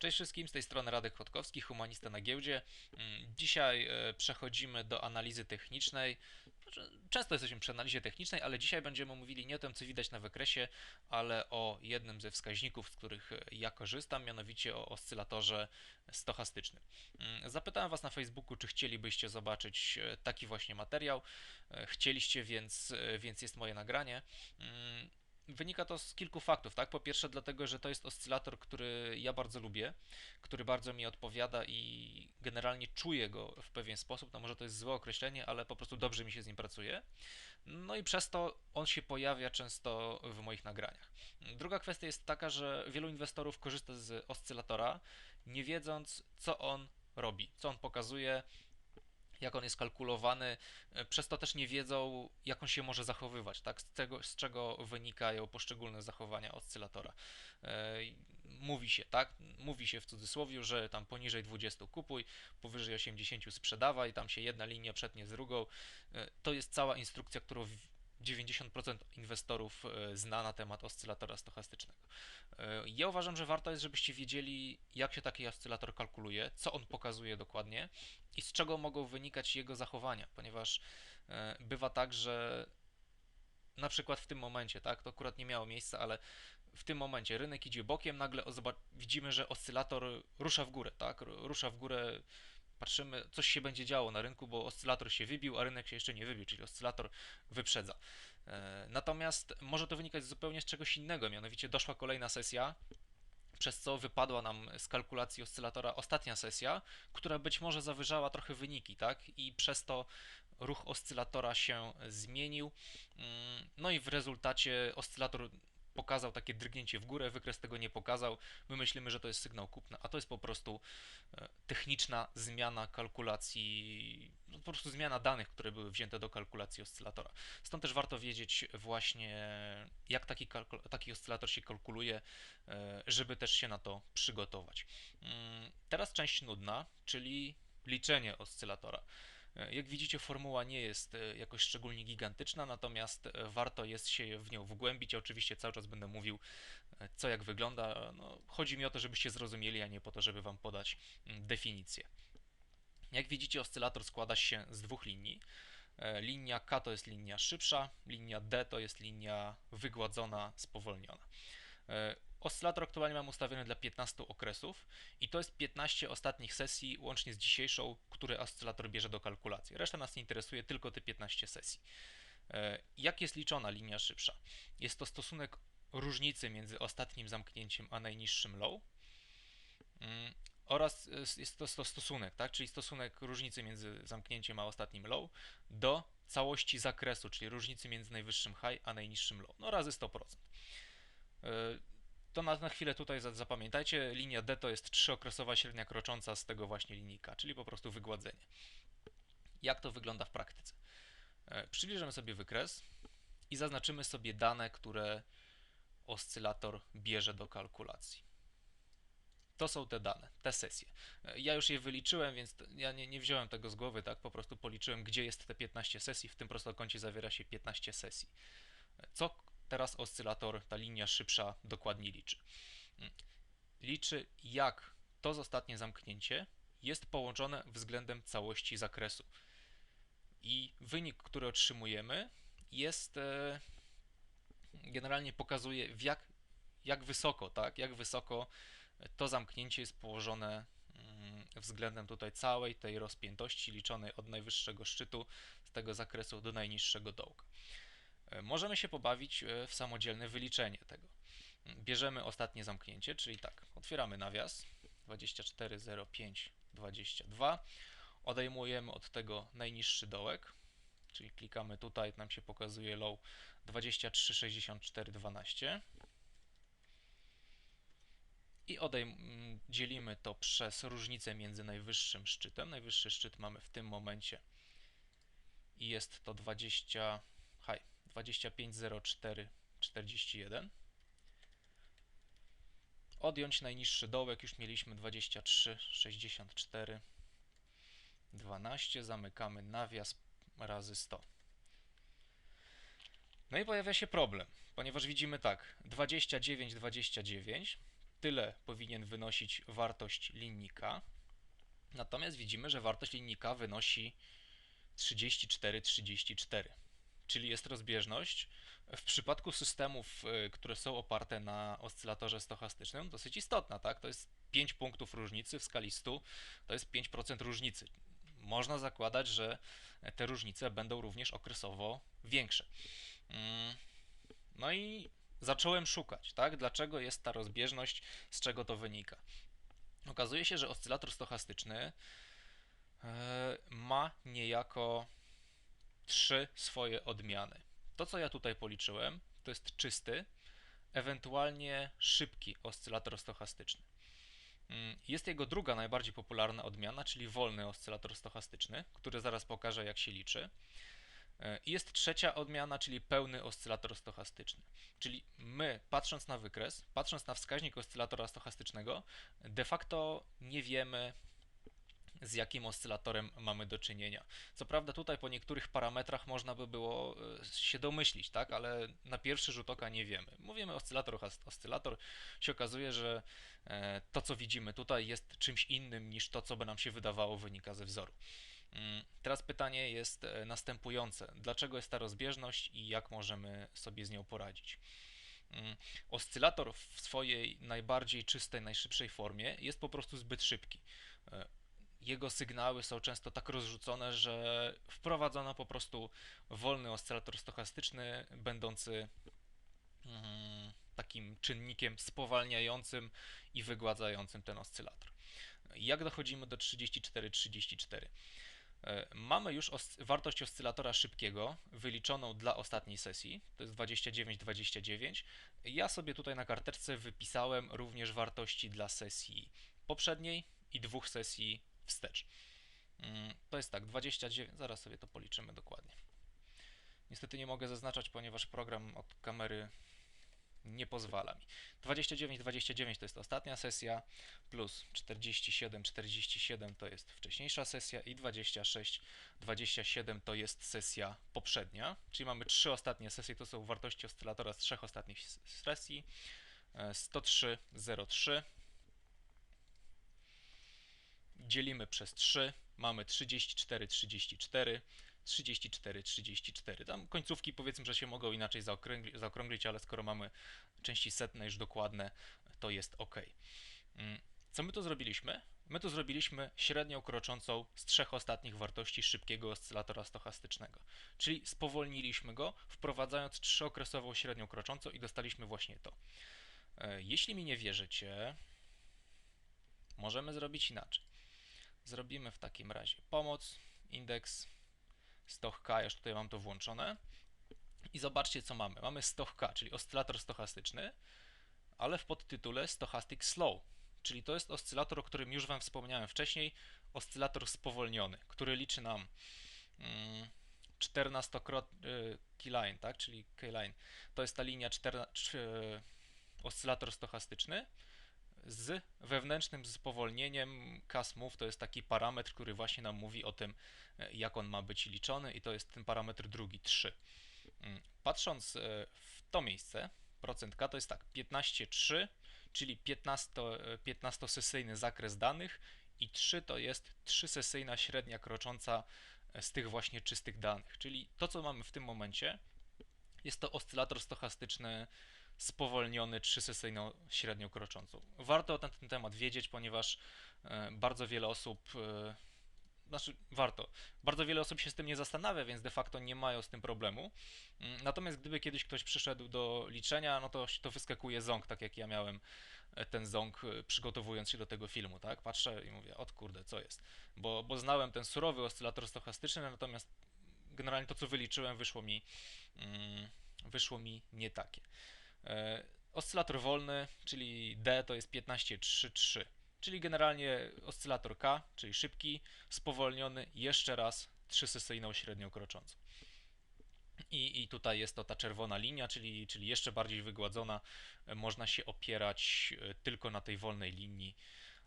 Cześć wszystkim, z tej strony Radek Chodkowski, humanista na giełdzie. Mm, Dzisiaj e, przechodzimy do analizy technicznej. Znaczy, Często jesteśmy przy analizie technicznej, ale dzisiaj będziemy mówili nie o tym, co widać na wykresie, ale o jednym ze wskaźników, z których e, ja korzystam, mianowicie o oscylatorze stochastycznym. Mm, Zapytałem Was na Facebooku, czy chcielibyście zobaczyć e, taki właśnie materiał. Chcieliście, więc, więc jest moje nagranie. Wynika to z kilku faktów, tak? Po pierwsze, dlatego, że to jest oscylator, który ja bardzo lubię, który bardzo mi odpowiada i generalnie czuję go w pewien sposób. No może to jest złe określenie, ale po prostu dobrze mi się z nim pracuje. No i przez to on się pojawia często w moich nagraniach. Druga kwestia jest taka, że wielu inwestorów korzysta z oscylatora, nie wiedząc, co on robi, co on pokazuje, jak on jest kalkulowany, e, przez to też nie wiedzą, jak on się może zachowywać, tak? Z, tego, z czego wynikają poszczególne zachowania oscylatora. E, Mówi się, tak? Mówi się w cudzysłowie, że tam poniżej 20 kupuj, powyżej 80 sprzedawaj, tam się jedna linia przetnie z drugą. E, To jest cała instrukcja, którą 90% inwestorów e, zna na temat oscylatora stochastycznego. E, Ja uważam, że warto jest, żebyście wiedzieli, jak się taki oscylator kalkuluje, co on pokazuje dokładnie i z czego mogą wynikać jego zachowania, ponieważ e, bywa tak, że na przykład w tym momencie, tak, to akurat nie miało miejsca, ale w tym momencie rynek idzie bokiem, nagle widzimy, że oscylator rusza w górę, tak, ru- rusza w górę, patrzymy, coś się będzie działo na rynku, bo oscylator się wybił, a rynek się jeszcze nie wybił, czyli oscylator wyprzedza. E, Natomiast może to wynikać zupełnie z czegoś innego, mianowicie doszła kolejna sesja, przez co wypadła nam z kalkulacji oscylatora ostatnia sesja, która być może zawyżała trochę wyniki, tak? I przez to ruch oscylatora się zmienił. Mm, No i w rezultacie oscylator pokazał takie drgnięcie w górę, wykres tego nie pokazał. My myślimy, że to jest sygnał kupna, a to jest po prostu e, techniczna zmiana kalkulacji, no po prostu zmiana danych, które były wzięte do kalkulacji oscylatora. Stąd też warto wiedzieć właśnie, jak taki, taki oscylator się kalkuluje, e, żeby też się na to przygotować. Mm, Teraz część nudna, czyli liczenie oscylatora. E, Jak widzicie, formuła nie jest e, jakoś szczególnie gigantyczna, natomiast e, warto jest się w nią wgłębić. Oczywiście cały czas będę mówił, co jak wygląda. No, chodzi mi o to, żebyście zrozumieli, a nie po to, żeby wam podać mm, definicję. Jak widzicie, oscylator składa się z dwóch linii. Linia K to jest linia szybsza, linia D to jest linia wygładzona, spowolniona. E, Oscylator aktualnie mam ustawiony dla 15 okresów i to jest 15 ostatnich sesji, łącznie z dzisiejszą, które oscylator bierze do kalkulacji. Reszta nas nie interesuje, tylko te 15 sesji. E, Jak jest liczona linia szybsza? Jest to stosunek różnicy między ostatnim zamknięciem a najniższym low Mm, oraz y, jest to, to stosunek, tak? czyli stosunek różnicy między zamknięciem a ostatnim low do całości zakresu, czyli różnicy między najwyższym high a najniższym low, no razy 100%. To na, na chwilę tutaj za- zapamiętajcie, linia D to jest trzyokresowa średnia krocząca z tego właśnie linijka, czyli po prostu wygładzenie. Jak to wygląda w praktyce? E, Przybliżymy sobie wykres i zaznaczymy sobie dane, które oscylator bierze do kalkulacji. To są te dane, te sesje. E, Ja już je wyliczyłem, więc ja nie, nie wziąłem tego z głowy, tak? Po prostu policzyłem, gdzie jest te 15 sesji. W tym prostokącie zawiera się 15 sesji. E, Co teraz oscylator, ta linia szybsza, dokładnie liczy? Mm. Liczy, jak to ostatnie zamknięcie jest połączone względem całości zakresu. I wynik, który otrzymujemy, jest e, generalnie pokazuje, w jak, jak wysoko, tak? Jak wysoko to zamknięcie jest położone mm, względem tutaj całej tej rozpiętości liczonej od najwyższego szczytu z tego zakresu do najniższego dołka. E, Możemy się pobawić e, w samodzielne wyliczenie tego. Bierzemy ostatnie zamknięcie, czyli tak, otwieramy nawias. 24,05,22, odejmujemy od tego najniższy dołek, czyli klikamy tutaj, nam się pokazuje low 23,64,12 i dzielimy to przez różnicę między najwyższym szczytem. Najwyższy szczyt mamy w tym momencie. I jest to 20, haj, 25,04,41. Odjąć najniższy dołek, już mieliśmy 23,64, 12. Zamykamy nawias razy 100. No i pojawia się problem, ponieważ widzimy tak, 29, 29 tyle powinien wynosić wartość linnika. Natomiast widzimy, że wartość linnika wynosi 34,34, czyli jest rozbieżność. W przypadku systemów, y, które są oparte na oscylatorze stochastycznym, dosyć istotna, tak? To jest 5 punktów różnicy w skali 100, to jest 5% różnicy. Można zakładać, że te różnice będą również okresowo większe. Mm, no i zacząłem szukać, tak? Dlaczego jest ta rozbieżność, z czego to wynika? Okazuje się, że oscylator stochastyczny e, ma niejako trzy swoje odmiany. To, co ja tutaj policzyłem, to jest czysty, ewentualnie szybki oscylator stochastyczny. Mm, jest jego druga najbardziej popularna odmiana, czyli wolny oscylator stochastyczny, który zaraz pokażę, jak się liczy. E, I jest trzecia odmiana, czyli pełny oscylator stochastyczny. Czyli my, patrząc na wykres, patrząc na wskaźnik oscylatora stochastycznego, de facto nie wiemy, z jakim oscylatorem mamy do czynienia. Co prawda tutaj po niektórych parametrach można by było e, się domyślić, tak, ale na pierwszy rzut oka nie wiemy. Mówimy oscylator, oscylator, się okazuje, że e, to co widzimy tutaj jest czymś innym niż to, co by nam się wydawało wynika ze wzoru. Mm, teraz pytanie jest e, następujące. Dlaczego jest ta rozbieżność i jak możemy sobie z nią poradzić? Mm, oscylator w swojej najbardziej czystej, najszybszej formie jest po prostu zbyt szybki jego sygnały są często tak rozrzucone, że wprowadzono po prostu wolny oscylator stochastyczny, będący mm, takim czynnikiem spowalniającym i wygładzającym ten oscylator. Jak dochodzimy do 34-34? E, mamy już os wartość oscylatora szybkiego wyliczoną dla ostatniej sesji, to jest 29-29. Ja sobie tutaj na karteczce wypisałem również wartości dla sesji poprzedniej i dwóch sesji wstecz. Mm, to jest tak, 29, zaraz sobie to policzymy dokładnie. Niestety nie mogę zaznaczać, ponieważ program od kamery nie pozwala mi. 29, 29 to jest ostatnia sesja, plus 47, 47 to jest wcześniejsza sesja i 26, 27 to jest sesja poprzednia, czyli mamy trzy ostatnie sesje, to są wartości oscylatora z trzech ostatnich sesji, 103,03 e, dzielimy przez 3, mamy 34, 34, 34, 34. Tam końcówki powiedzmy, że się mogą inaczej zaokrąglić, zaokrąglić, ale skoro mamy części setne już dokładne, to jest ok. Mm, co my tu zrobiliśmy? My tu zrobiliśmy średnią kroczącą z trzech ostatnich wartości szybkiego oscylatora stochastycznego. Czyli spowolniliśmy go, wprowadzając trzyokresową średnią kroczącą i dostaliśmy właśnie to. E, jeśli mi nie wierzycie, możemy zrobić inaczej. Zrobimy w takim razie pomoc, indeks stoch K, już tutaj mam to włączone. I zobaczcie, co mamy. Mamy stoch K, czyli oscylator stochastyczny, ale w podtytule Stochastic Slow, czyli to jest oscylator, o którym już Wam wspomniałem wcześniej, oscylator spowolniony, który liczy nam 14-krotki line, tak, czyli K-line. To jest ta linia 14, oscylator stochastyczny z wewnętrznym spowolnieniem CASMOVE to jest taki parametr, który właśnie nam mówi o tym, e, jak on ma być liczony i to jest ten parametr drugi 3. Mm, patrząc e, w to miejsce, procent K to jest tak, 15,3, czyli 15, 15-sesyjny zakres danych i 3 to jest 3-sesyjna średnia krocząca e, z tych właśnie czystych danych, czyli to, co mamy w tym momencie, jest to oscylator stochastyczny spowolniony trzysesyjną średnią kroczącą. Warto na ten temat wiedzieć, ponieważ e, bardzo wiele osób, e, znaczy warto, bardzo wiele osób się z tym nie zastanawia, więc de facto nie mają z tym problemu. Mm, natomiast gdyby kiedyś ktoś przyszedł do liczenia, no to to wyskakuje ząg, tak jak ja miałem e, ten ząg przygotowując się do tego filmu, tak? Patrzę i mówię, od kurde, co jest? Bo, bo znałem ten surowy oscylator stochastyczny, natomiast generalnie to, co wyliczyłem, wyszło mi, mm, wyszło mi nie takie. E, oscylator wolny, czyli D to jest 15,3,3, czyli generalnie oscylator K, czyli szybki, spowolniony, jeszcze raz trzysesyjną średnią kroczącą. I, I tutaj jest to ta czerwona linia, czyli, czyli jeszcze bardziej wygładzona. E, można się opierać e, tylko na tej wolnej linii.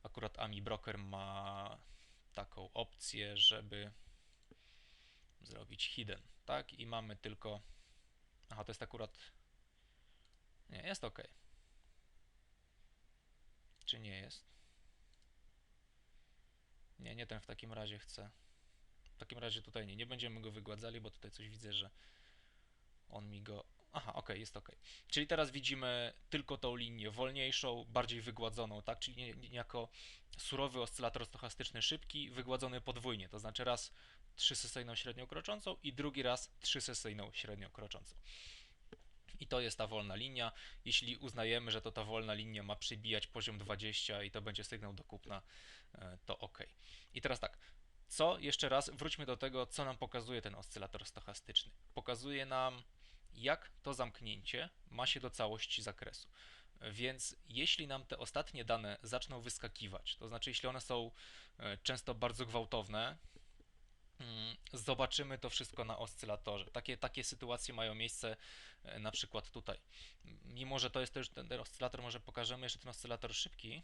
Akurat Ami Broker ma taką opcję, żeby zrobić hidden, tak? I mamy tylko. Aha, to jest akurat nie, jest ok. Czy nie jest? Nie, nie ten w takim razie chcę. W takim razie tutaj nie, nie będziemy go wygładzali, bo tutaj coś widzę, że on mi go. Aha, ok, jest ok. Czyli teraz widzimy tylko tą linię wolniejszą, bardziej wygładzoną, tak? Czyli nie- niejako surowy oscylator stochastyczny szybki, wygładzony podwójnie, to znaczy raz trzysesyjną średnią kroczącą i drugi raz trzysesyjną średnią kroczącą. I to jest ta wolna linia. Jeśli uznajemy, że to ta wolna linia ma przybijać poziom 20 i to będzie sygnał do kupna, e, to ok. I teraz tak, co jeszcze raz wróćmy do tego, co nam pokazuje ten oscylator stochastyczny. Pokazuje nam, jak to zamknięcie ma się do całości zakresu. Więc jeśli nam te ostatnie dane zaczną wyskakiwać, to znaczy jeśli one są e, często bardzo gwałtowne, zobaczymy to wszystko na oscylatorze. Takie, takie sytuacje mają miejsce e, na przykład tutaj. Mimo, że to jest też ten, ten oscylator, może pokażemy jeszcze ten oscylator szybki,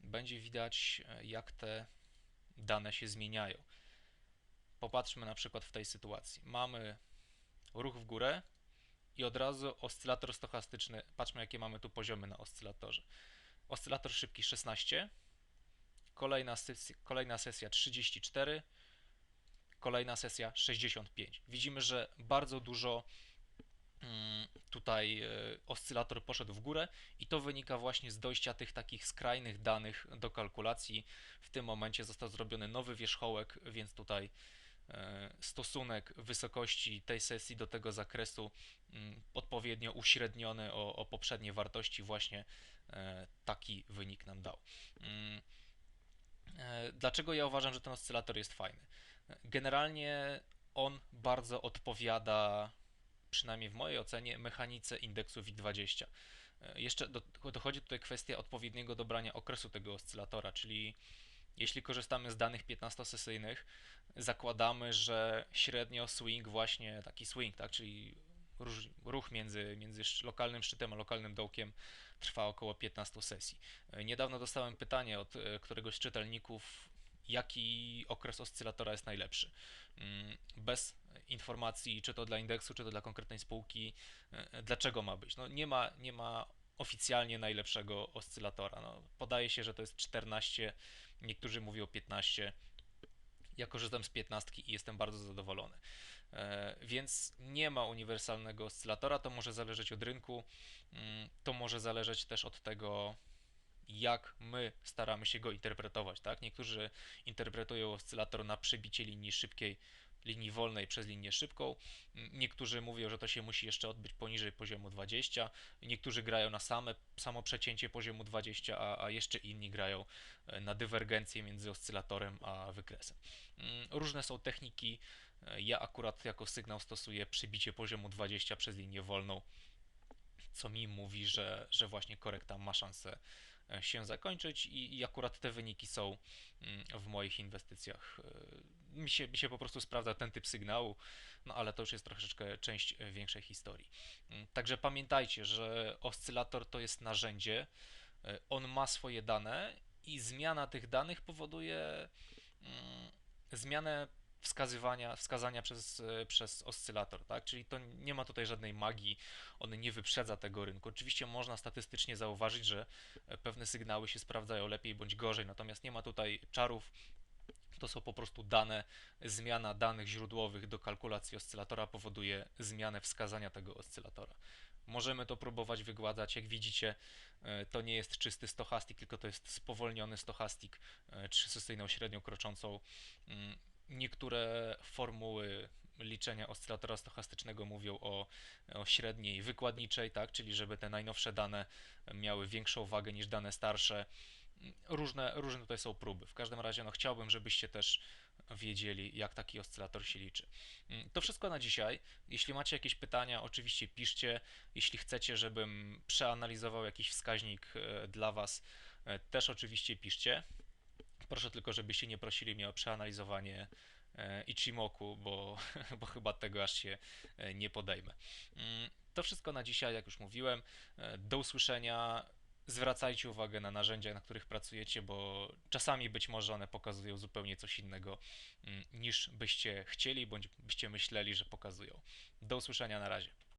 będzie widać e, jak te dane się zmieniają. Popatrzmy na przykład w tej sytuacji. Mamy ruch w górę i od razu oscylator stochastyczny. Patrzmy, jakie mamy tu poziomy na oscylatorze. Oscylator szybki 16, kolejna sesja, kolejna sesja 34, kolejna sesja 65. Widzimy, że bardzo dużo mm, tutaj e, oscylator poszedł w górę i to wynika właśnie z dojścia tych takich skrajnych danych do kalkulacji. W tym momencie został zrobiony nowy wierzchołek, więc tutaj e, stosunek wysokości tej sesji do tego zakresu mm, odpowiednio uśredniony o, o poprzednie wartości właśnie e, taki wynik nam dał. Mm, Dlaczego ja uważam, że ten oscylator jest fajny? Generalnie on bardzo odpowiada, przynajmniej w mojej ocenie, mechanice indeksu WIG20. E, Jeszcze do, dochodzi tutaj kwestia odpowiedniego dobrania okresu tego oscylatora, czyli jeśli korzystamy z danych 15-sesyjnych, zakładamy, że średnio swing właśnie taki swing, tak, czyli ruch między, między lokalnym szczytem a lokalnym dołkiem trwa około 15 sesji. E, Niedawno dostałem pytanie od e, któregoś z czytelników, jaki okres oscylatora jest najlepszy. Mm, Bez informacji, czy to dla indeksu, czy to dla konkretnej spółki, e, dlaczego ma być. No nie ma, nie ma oficjalnie najlepszego oscylatora. No, podaje się, że to jest 14, niektórzy mówią 15. Ja korzystam z 15 i jestem bardzo zadowolony. E, Więc nie ma uniwersalnego oscylatora, to może zależeć od rynku, mm, to może zależeć też od tego, jak my staramy się go interpretować, tak? Niektórzy interpretują oscylator na przebicie linii szybkiej, linii wolnej przez linię szybką. Niektórzy mówią, że to się musi jeszcze odbyć poniżej poziomu 20. Niektórzy grają na same, samo przecięcie poziomu 20, a, a jeszcze inni grają e, na dywergencję między oscylatorem a wykresem. Mm, Różne są techniki. E, Ja akurat jako sygnał stosuję przybicie poziomu 20 przez linię wolną, co mi mówi, że, że właśnie korekta ma szansę się zakończyć i, i akurat te wyniki są mm, w moich inwestycjach. e, Mi się, mi się po prostu sprawdza ten typ sygnału, no ale to już jest troszeczkę część e, większej historii. Mm, Także pamiętajcie, że oscylator to jest narzędzie, e, on ma swoje dane i zmiana tych danych powoduje mm, zmianę wskazywania, wskazania przez, e, przez oscylator, tak? Czyli to nie ma tutaj żadnej magii, on nie wyprzedza tego rynku. Oczywiście można statystycznie zauważyć, że e, pewne sygnały się sprawdzają lepiej bądź gorzej, natomiast nie ma tutaj czarów. To są po prostu dane. Zmiana danych źródłowych do kalkulacji oscylatora powoduje zmianę wskazania tego oscylatora. Możemy to próbować wygładzać. Jak widzicie, e, to nie jest czysty stochastik, tylko to jest spowolniony stochastik, trzysesyjną średnią kroczącą. Niektóre formuły liczenia oscylatora stochastycznego mówią o, o średniej wykładniczej, tak, czyli żeby te najnowsze dane miały większą wagę niż dane starsze. Różne, różne tutaj są próby. W każdym razie no, chciałbym, żebyście też wiedzieli, jak taki oscylator się liczy. To wszystko na dzisiaj. Jeśli macie jakieś pytania, oczywiście piszcie. Jeśli chcecie, żebym przeanalizował jakiś wskaźnik e, dla Was, e, też oczywiście piszcie. Proszę tylko, żebyście nie prosili mnie o przeanalizowanie e, Ichimoku, bo, bo chyba tego aż się e, nie podejmę. Mm, To wszystko na dzisiaj, jak już mówiłem. E, Do usłyszenia. Zwracajcie uwagę na narzędzia, na których pracujecie, bo czasami być może one pokazują zupełnie coś innego mm, niż byście chcieli, bądź byście myśleli, że pokazują. Do usłyszenia na razie.